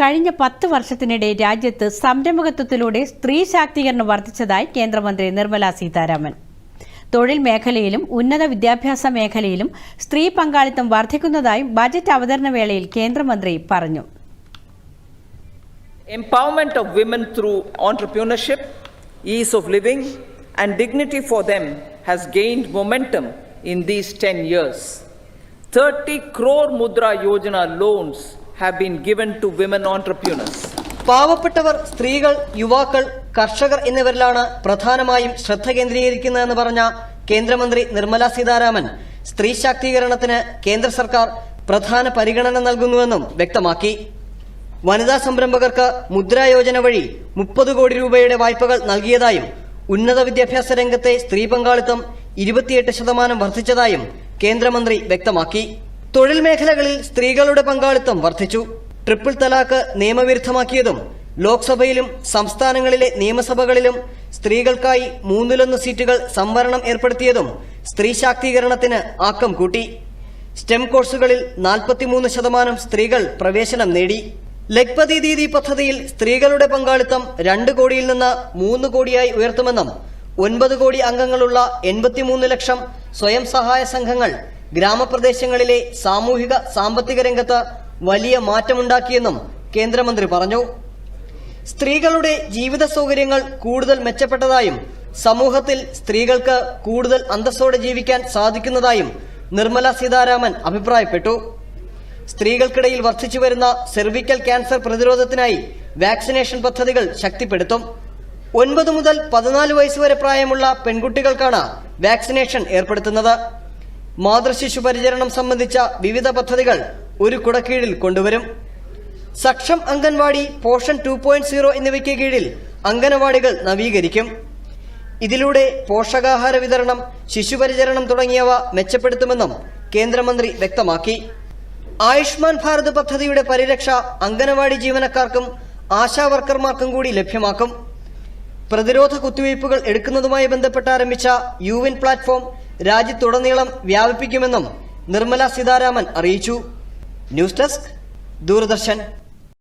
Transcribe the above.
കഴിഞ്ഞ പത്ത് വർഷത്തിനിടെ രാജ്യത്ത് സംരംഭകത്വത്തിലൂടെ സ്ത്രീ ശാക്തീകരണം വർദ്ധിച്ചതായി കേന്ദ്രമന്ത്രി നിർമ്മല സീതാരാമൻ. തൊഴിൽ മേഖലയിലും ഉന്നത വിദ്യാഭ്യാസ മേഖലയിലും സ്ത്രീ പങ്കാളിത്തം വർദ്ധിക്കുന്നതായും ബജറ്റ് അവതരണ വേളയിൽ കേന്ദ്രമന്ത്രി പറഞ്ഞു. Empowerment of women through entrepreneurship ease of living and dignity for them has gained momentum in these 10 years 30 crore Mudra Yojana loans have been given to women entrepreneurs. പാവപ്പെട്ടവർ സ്ത്രീകൾ യുവാക്കൾ കർഷകർ എന്നിവരിലാണ് പ്രധാനമായും ശ്രദ്ധ കേന്ദ്രീകരിക്കുന്നതെന്ന് പറഞ്ഞ കേന്ദ്രമന്ത്രി നിർമ്മല സീതാരാമൻ. സ്ത്രീ ശാക്തീകരണത്തിന് കേന്ദ്ര സർക്കാർ പ്രധാന പരിഗണന നൽകുന്നുവെന്നും വ്യക്തമാക്കി. വനിതാ സംരംഭകർക്ക് മുദ്രാ യോജന വഴി മുപ്പത് കോടി രൂപയുടെ വായ്പകൾ നൽകിയതായും ഉന്നത വിദ്യാഭ്യാസ രംഗത്തെ സ്ത്രീ പങ്കാളിത്തം ഇരുപത്തിയെട്ട് ശതമാനം വർദ്ധിച്ചതായും കേന്ദ്രമന്ത്രി വ്യക്തമാക്കി. തൊഴിൽ മേഖലകളിൽ സ്ത്രീകളുടെ പങ്കാളിത്തം വർദ്ധിച്ചു. ട്രിപ്പിൾ തലാക്ക് നിയമവിരുദ്ധമാക്കിയതും ലോക്സഭയിലും സംസ്ഥാനങ്ങളിലെ നിയമസഭകളിലും സ്ത്രീകൾക്കായി മൂന്നിലൊന്ന് സീറ്റുകൾ സംവരണം ഏർപ്പെടുത്തിയതും സ്ത്രീ ശാക്തീകരണത്തിന് ആക്കം കൂട്ടി. സ്റ്റെം കോഴ്സുകളിൽ നാൽപ്പത്തിമൂന്ന് ശതമാനം സ്ത്രീകൾ പ്രവേശനം നേടി. ലഖ്പതി ദീദി പദ്ധതിയിൽ സ്ത്രീകളുടെ പങ്കാളിത്തം രണ്ട് കോടിയിൽ നിന്ന് മൂന്ന് കോടിയായി ഉയർത്തുമെന്നും ഒൻപത് കോടി അംഗങ്ങളുള്ള എൺപത്തിമൂന്ന് ലക്ഷം സ്വയം സഹായ സംഘങ്ങൾ ഗ്രാമപ്രദേശങ്ങളിലെ സാമൂഹിക സാമ്പത്തിക രംഗത്ത് വലിയ മാറ്റമുണ്ടാക്കിയെന്നും കേന്ദ്രമന്ത്രി പറഞ്ഞു. സ്ത്രീകളുടെ ജീവിത സൗകര്യങ്ങൾ കൂടുതൽ മെച്ചപ്പെട്ടതായും സമൂഹത്തിൽ സ്ത്രീകൾക്ക് കൂടുതൽ അന്തസ്സോടെ ജീവിക്കാൻ സാധിക്കുന്നതായും നിർമ്മല സീതാരാമൻ അഭിപ്രായപ്പെട്ടു. സ്ത്രീകൾക്കിടയിൽ വർദ്ധിച്ചു വരുന്ന സെർവിക്കൽ ക്യാൻസർ പ്രതിരോധത്തിനായി വാക്സിനേഷൻ പദ്ധതികൾ ശക്തിപ്പെടുത്തും. ഒൻപത് മുതൽ പതിനാല് വയസ്സ് വരെ പ്രായമുള്ള പെൺകുട്ടികൾക്കാണ് വാക്സിനേഷൻ ഏർപ്പെടുത്തുന്നത്. മാതൃശിശു പരിചരണം സംബന്ധിച്ച വിവിധ പദ്ധതികൾ ഒരു കുടക്കീഴിൽ കൊണ്ടുവരും. Saksham Anganwadi Poshan two point zero എന്നിവയ്ക്ക് കീഴിൽ അംഗനവാടികൾ നവീകരിക്കും. ഇതിലൂടെ പോഷകാഹാര വിതരണം ശിശുപരിചരണം തുടങ്ങിയവ മെച്ചപ്പെടുത്തുമെന്നും കേന്ദ്രമന്ത്രി വ്യക്തമാക്കി. ആയുഷ്മാൻ ഭാരത് പദ്ധതിയുടെ പരിരക്ഷ അംഗനവാടി ജീവനക്കാർക്കും ആശാവർക്കർമാർക്കും കൂടി ലഭ്യമാക്കും. പ്രതിരോധ കുത്തിവയ്പ്പുകൾ എടുക്കുന്നതുമായി ബന്ധപ്പെട്ട് ആരംഭിച്ച യു എൻ പ്ലാറ്റ്ഫോം രാജ്യത്തുടനീളം വ്യാപിപ്പിക്കുമെന്നും നിർമ്മല സീതാരാമൻ അറിയിച്ചു. News desk Doordarshan.